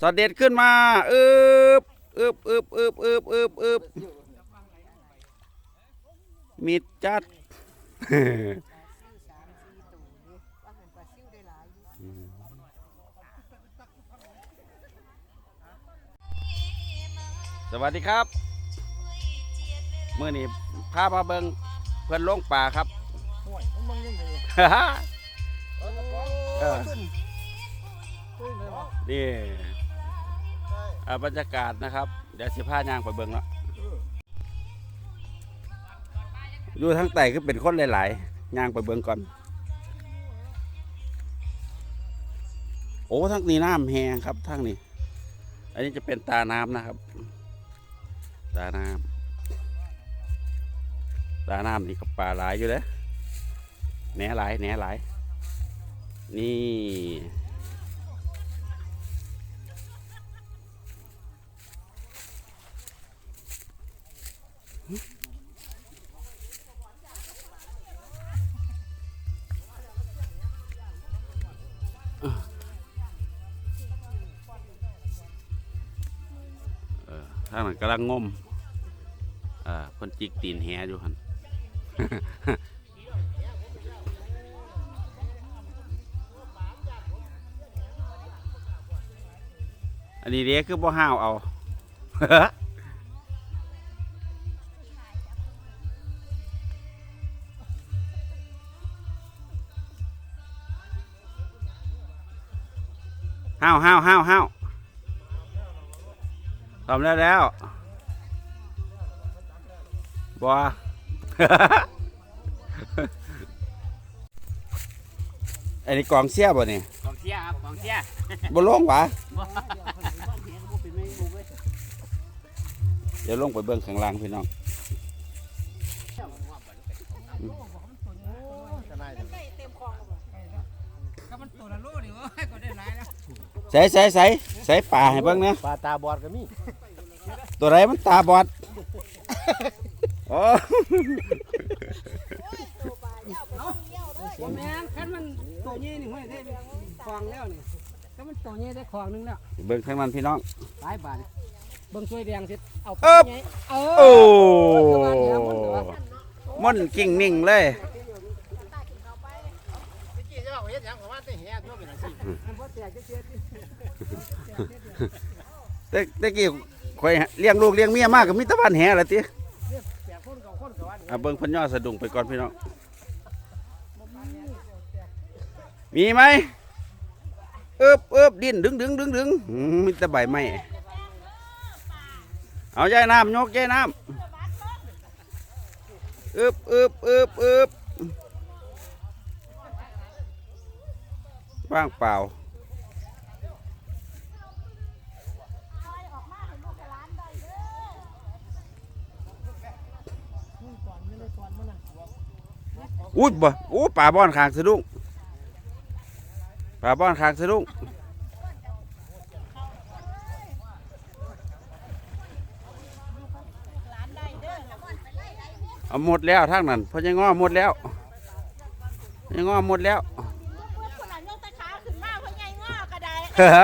สอดเด็ดขึ้นมาอึบอึบอึบอึบอึบอึบอึบมีดจัดสวัสดีครับเมื่อนี้พาพาเบิงเพื่อนลงป่าครับห่วยมัน บรรยากาศนะครับ เดี๋ยวสิพายางไปเบิงแล้วอยู่ทั้งไต่ก็เป็นคนหลายๆยางไปเบิงก่อน โอ้ทั้งนี้น้ำแหงครับทั้งนี้ อันนี้จะเป็นตาน้ำนะครับ ตาน้ำตาน้ำนี่ก็ปลาหลายอยู่เลยแหนหลายแหนหลายนี่ ทางนั้นกำลังงมอ่าเพิ่นจิกตีนแหอยู่หันอันนี้เด็กคือบ่ห้าวเอา ห้าวห้าวห้าวห้าวทำแล้วแล้วบัวอันนี้กองเสียบ่เนี่ยกองเชียร์ครับกองเชียร์บ่ลงหวะบ่เดี๋ยวลงไปเบิ่งข้างล่างพี่น้อง ใส่ใส่ใส่ใส่ปลาให้เบิ่งเนี่ยปลาตาบอดก็มีตัวไรมันตาบอดโอ้ผมแม่นคันมันตัวนี้นี่ห้อยได้คลองแล้วนี่ก็มันตัวนี้ได้คลองนึงแล้วเบิ่งข้างนั้นพี่น้องหลายบาทเบิ่งช่วยแดงสิเอาไปเอิบไงเอโอ้อม่อนกิ่งนิ่งเลย แตกจะเสียที่แต่กี้ข่อยเลี้ยงลูกเลี้ยงเมียมากก็มีแตะวันแห่ละติแปดคนกับคนกับวันอะเบิ่งเพันย่อสะดุ้งไปก่อนพี่น้อง มีไหมเอิบเอิบดิ้นดึงดึงดึงดึงอืมมีแต่ใบไม้เอาใจน้ำยกใจน้ำเอิบเอิบเอิบเอิบ ว่างเปล่า อุ้ยบ่โอ้ป่าบ้อนคางสะดุ้งป่าบ้อนคางสะดุ้งเอาหมดแล้วทางนั้นเพราะยังง้อหมดแล้วยังง้อหมดแล้ว คนหลังยกตะขาขึ้นมาเพราะไงง้ อกระได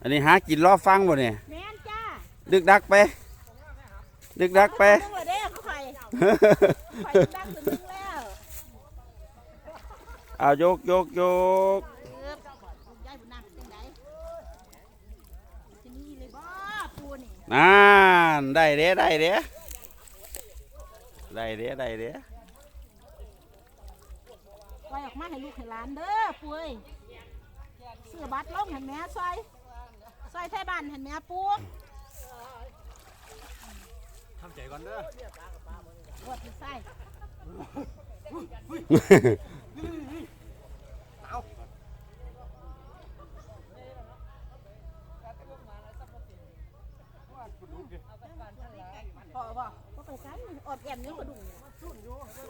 อันนี้หากินรอฟังบ่เนี่ยแม่นจ้าดึกดักไป ดึกดักไป ต้องเลยเด้อเขาไข่ไข่ดังขึ้นนึงแล้วเอาโยกโยกโยกเออยายบุญนักจังไดที่นี่เลยบ่ปูนี่ นั่นได้เด้ได้เด้ ได้เด้ได้เด้ปล่อยออกมาให้ลูกให้หลานเด้อปูเอ้ยเสื้อบัตรลงเห็นแม่ซอยซอยไทยบ้านเห็นแม่ปูทำใจก่อนเด้อปวดที่ไส้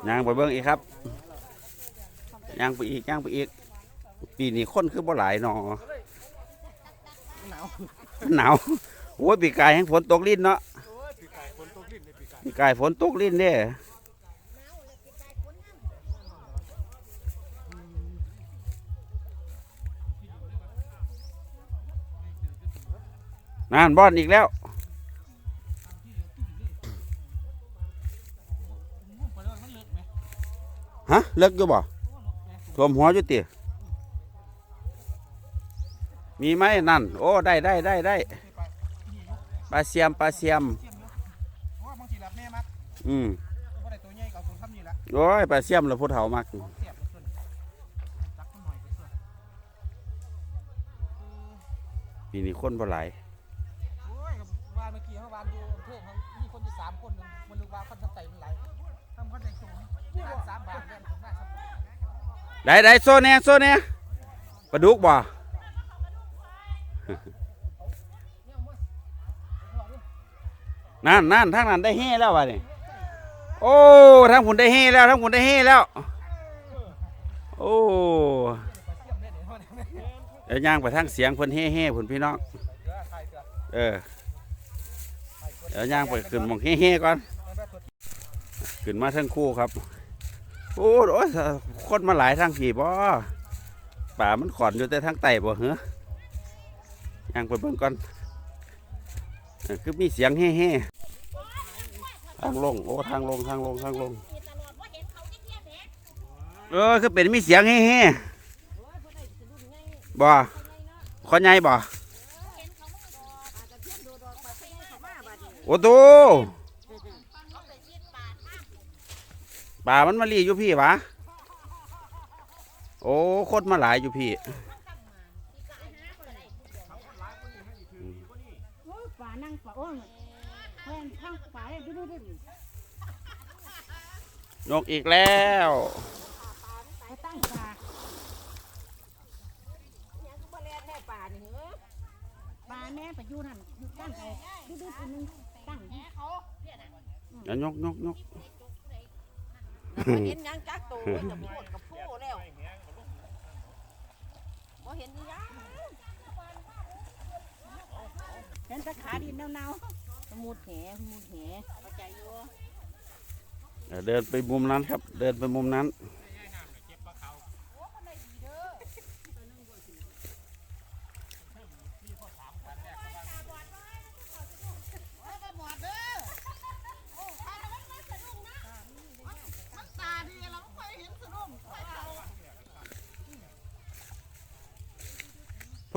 ย่างไปเบิ้งอีกครับย่างไปอีกย่างไปอีก ปีนี้คนคือบ่หลายหนอหนาวหนาวโอ้ยปีกายแห้งฝนตกลิ้นเนาะปีกายฝนตกลิ้นเนี่ยนานบ้อนอีกแล้ว เลิกอยู่บ่ท่วมหัวอยู่ติมีไหมนั่น โอ้ได้ได้ได้ได้ปลาเสียมปลาเสียมอืมโอ้ยปลาเสียมเราพูดเฒ่ามากปีนี้คนบ่หลายโอ้านเมื่อกี้เขาวานอยู่อำเภอเขามีคนอยู่สามคนมันนึกว่าคนทั้งไตมันไหลทำคนใจสูง ได้ได้โซเน่โซเน่ปลาดุกบ่นั่นนั่นทางนั้นได้เฮ่แล้ววะนี่โอ้ทางผุนได้เฮ่แล้วทางผุนได้เฮ่แล้ว โอ้เดี๋ยวย่างไปทางเสียงเพิ่นเฮ่เฮ่ผุนพี่น้องเออเดี๋ยวย่างไปขึ้นมองเฮ่เฮ่ก่อนขึ้นมาทั้งคู่ครับ โอ้โอ้ยคนมาหลายทางผีบ่ป่ามันขอนอยู่แต่ทางไต่บ่เหรอย่างไปเบิ่งก่อนคือมีเสียงเฮ่เฮ่ทางลงโอ้ทางลงทางลงทางลง เออคือเป็นมีเสียงเฮ่เฮ่บ่ขอใหญ่บ่โอ้โต ป่ามันมาลีอยู่พี่วะโอ้คนมาหลายอยู่พี่โอ้ยป่านั่งป่าโอ้ยแฟนข้างป่าเลยดูดูดูนกอีกแล้วไปตั้งป่าป่าแม่ไปอยู่นั่นอยู่ตั้งไปดูดูอันนึงตั้งแล้วนกนกนก บ่เห็นหยังจักตัวจะมีคนกับผู้แล้วบ่เห็นอีหยังเห็นแตะขาดินเน่ามุดแหมุดแหเข้าใจอยู่เดี๋ยวเดินไปมุมนั้นครับ เดินไปมุมนั้น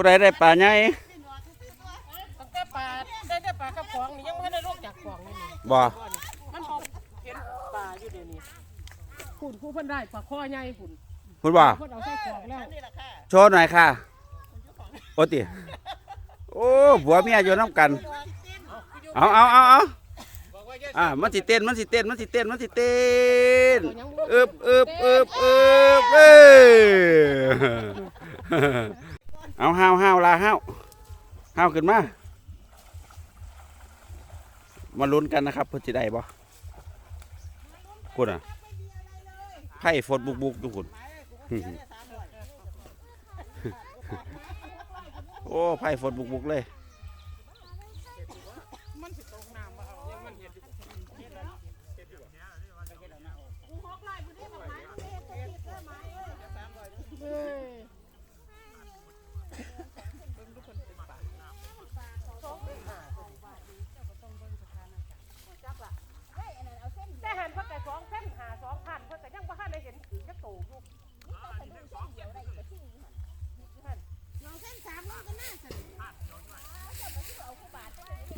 ผู้ใดได้ป่าใหญ่ตั้งแต่ปลาได้แต่ปลากระป๋องนี่ยังไม่ได้ลงจากกล่องนี่นี่บ่ มันพอเห็นปลาอยู่เดี๋ยวนี้ขุนผู้เพิ่นได้ปลาข้อใหญ่ขุนพูดบ่เพิ่นเอาใส่กล่องแล้วโชว์หน่อยค่ะ โอ้ติ โอ้ผัวเมียอยู่น้ำกัน เอาเอาเอาเอาอ่ามันสิเต้นมันสิเต้นมันสิเต้นมันสิเต้นอึบอึบอึบอึบเอ้ย เอาห้าวห้าวลาห้าวห้าวขึ้นมา มาลุ้นกันนะครับเพื่อจะได้บ่คุณอะไพ่ฝนบุกบุกทุกคนโอ้ไพ่ฝนบุกบุกเลย แต่หันเพิ่นแต่สองเส้นหาสองพันเพิ่นแต่ยังบ่ทันได้เห็นถือจักโตอยู่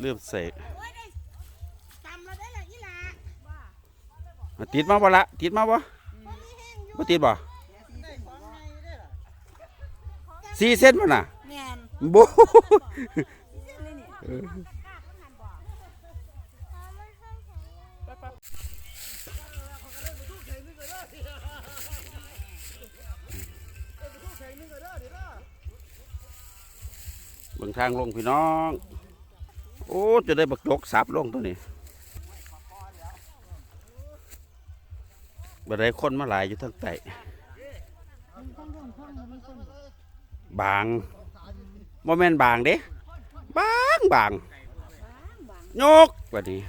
เริ่มเสกๆตำแล้วได้ละอีหลาติดมาบ่ละติดมาบ่บ่ติดบ่สี่เส้นบ่น่ะแม่นบ่เบิ่งทางลงพี่น้อง โอ้จะได้บักจกสับลงตัวนี้บ่ได้คนมาหลายอยู่ทั้งใต้บางโมเมนบางเด้บางบางโยกว่านี้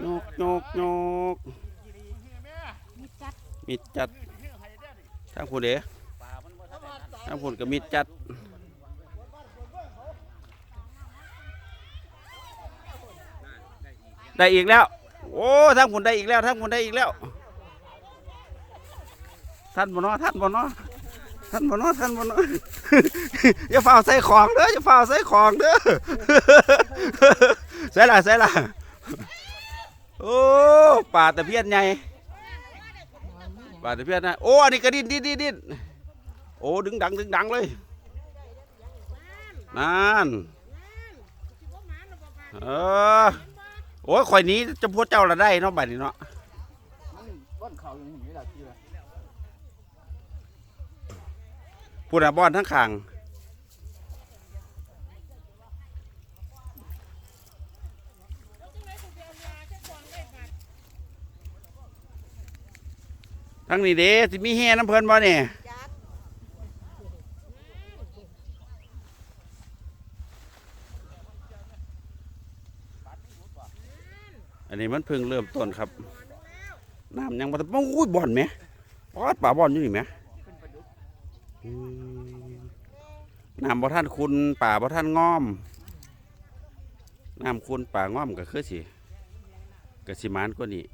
โยกโยกโยกมิดจัดทางผู้เด้ทางผู้ก็มิดจัด ได้อีกแล้ว โอ้ทั้งคุณได้อีกแล้วทั้งคุณได้อีกแล้ว ท่านบนาะท่านบนาะท่านบนาะท่านบนาะอย่าฝ่าใส่ของเด้ออย่าฝ่าใส่ของเด้อใส่ละใส่ละโอ้ป่าตะเพียนใหญ่ป่าตะเพียนนะโอ้อันนี้ก็ดิ้นดิ้นดิ้นดิ้นโอ้ดึงดังดึงดังเลยนั่นเออ โอ้ยข่อยนี้จะพูดเจ้าละได้เนาะบัดนี้เนาะบ้านเขาอย่างนี้แหละที่ละพูดอะบอนทั้งขางทั้งนี้เด้สิมีแห่น้ำเพลินบ่เนี่ย อันนี้มันเพิ่งเริ่มต้นครับน้ำยังมาโอ้ยบ่อนไหมปอดป่าบ่อนอยู่นี่ไหมน้ำบ่ท่านคุณป่าบ่ท่านง้อมน้ำคุณป่าง้อมก็คือสิก็สิมานกว่านี้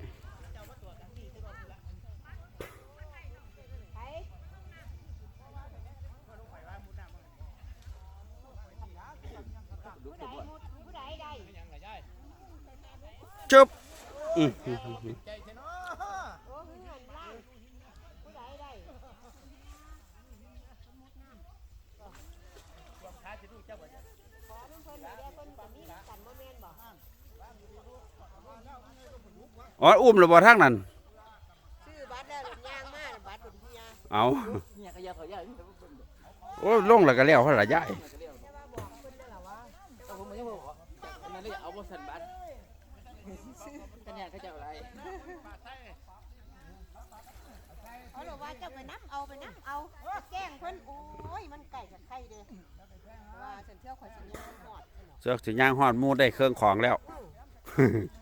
จุบอ๋ออุ้มระบอทั้งนั้นเอาโอ้ลงแล้วก็แล้วเขาละยญ่ กันเนี่ยเขาจะอะไรเขาบอกว่าจะไปน้ำเอาไปน้ำเอาแกล้งเพิ่นโอ้ยมันไก่กับไข่เด้ว่าฉันเที่ยวข่อยสิย่างหอดเสือกสิย่างฮอดหมูได้เครื่องของแล้วคิ้ว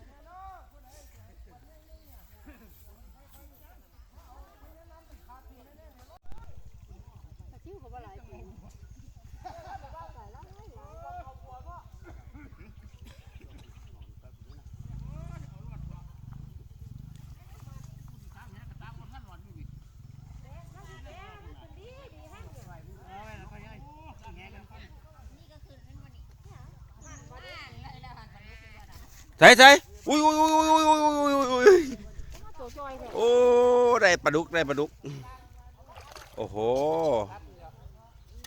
ใช่ใช่อุ้ยอุ้ยอุ้ยอุ้ยอุ้ยอุ้ยอุ้ยอุ้ยอุ้ยโอ้ได้ปลาดุกได้ปลาดุก โอ้โห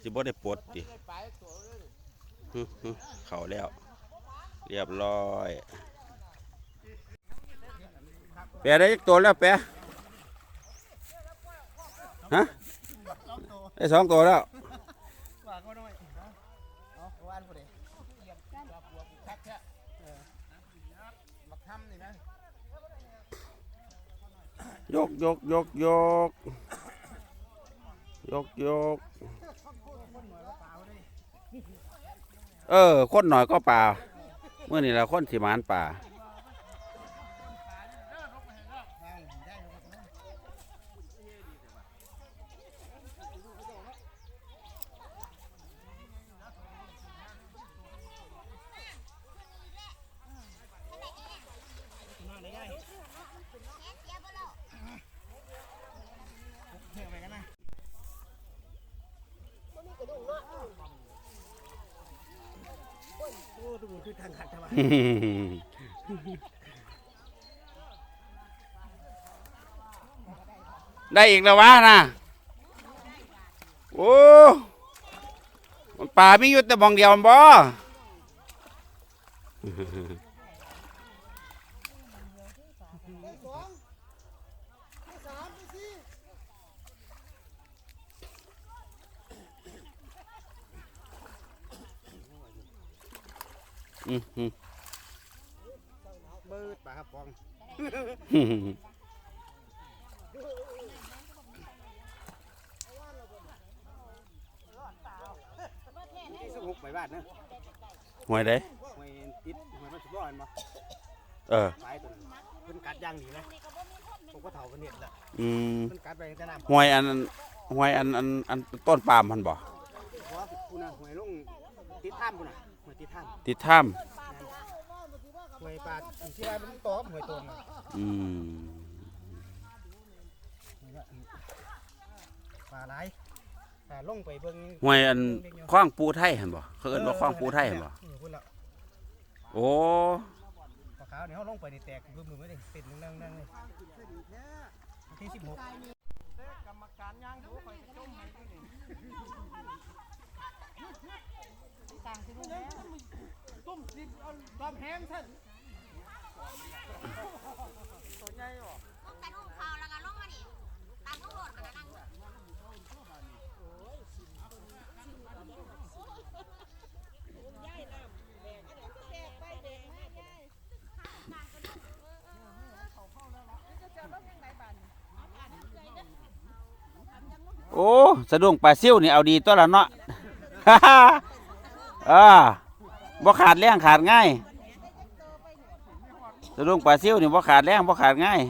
จิบได้ปวดดิเข่าแล้ว เรียบร้อยแปะได้ตัวแล้วแปะฮะได้สองตัวแล้ว ยกยกยกยกยกยกเออคนหน่อยก็ป่าเมื่อนี่ละคนสิมานป่า ทางขัดทำไมได้อีกแล้ววะนะโอ้มันป่ามีอยู่แต่บองเดียวบ่ อืมอืมเบิดปลาครับปองอืมที่สมุกไปบ้านเนอะหวยได้หวยติดหวยมันสุดยอดมั้เออ ปลายตัวนั้นเพิ่นกัดย่างดีนะผมก็เถาเพิ่นเห็ดละอืมเพิ่นกัดไปแต่น้ำหวยอันหวยอันอันอันต้นปาล์มมันบ่หัวกูนะหวยลงติดถ้ำกูนะ หวยติดถ้ติดถ้ำหวยปลาที่ว่ามันตอมหวยตนน่ะอืมนี่ละปลาหลายปลาลงไปเบิ่งห้วยอันคว้างปูไทยหั่นบ่เขาเอิ้นว่าคว้างปูไทยหั่นบ่เออพุ่นละโอ้ปลาขาวนี่เฮาลงไปนี่แตกบึ้มๆไม่ได้เป็นนั่งๆเลยวันที่16กรรมการย่างดูข่อยจะจมให้ดูนี่ตุ้มดินเอาตามแห้งท่านแต่นุ่งขาแล้วก็ลงมานี่ตามข้างโลดกันนั่งโอ้ สะดุ้งปลาซิ่วนี่เอาดีตัวละเนาะ อ่าบ่ขาดแรงขาดง่ายสะดุ้งปลาซิ่วนี่บ่ขาดแรงบ่ขาดง่าย